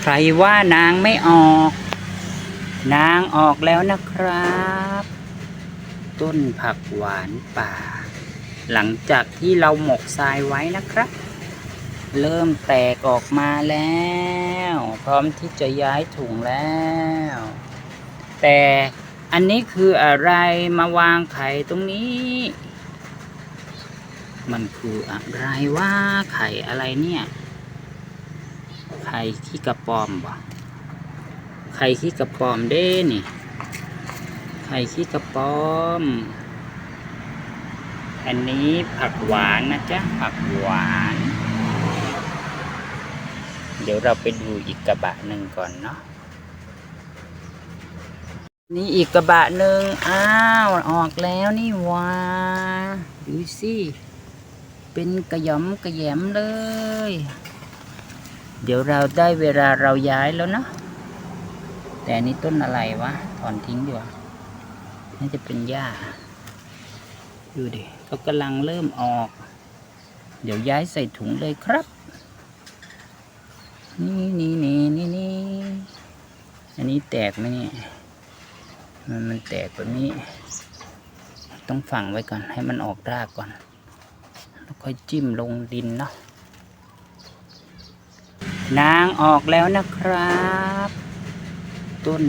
ใครว่านางไม่ออก นางออกแล้วนะครับ ต้นผักหวานป่า หลังจากที่เราหมกทรายไว้นะครับ เริ่มแตกออกมาแล้ว พร้อมที่จะย้ายถุงแล้ว แต่อันนี้คืออะไรมาวางไข่ตรงนี้ มันคืออะไรว่าไข่อะไรเนี่ย ไข่ขี้กระปอมบ่ไข่ขี้กระปอมเด้นี่ไข่ขี้กระปอม อันนี้ผักหวานนะจ๊ะผักหวาน เดี๋ยวเราไปดูอีกกระบะหนึ่งก่อนเนาะนี่อีกกระบะหนึ่งอ้าวออกแล้วนี่วาดูสิเป็นกระยอมกระแยมเลย เดี๋ยวเราได้เวลาเราย้ายแล้วเนาะแต่อันนี้ต้นอะไรวะ ถอนทิ้งดีกว่าน่าจะเป็นหญ้า ดูดิเขากำลังเริ่มออก เดี๋ยวย้ายใส่ถุงเลยครับ นี่นี่นี่นี่นี่อันนี้แตกไหมเนี่ยมันมันแตกแบบนี้ ต้องฝังไว้ก่อนให้มันออกรากก่อน แล้วค่อยจิ้มลงดินเนาะ นางออกแล้วนะครับ ต้น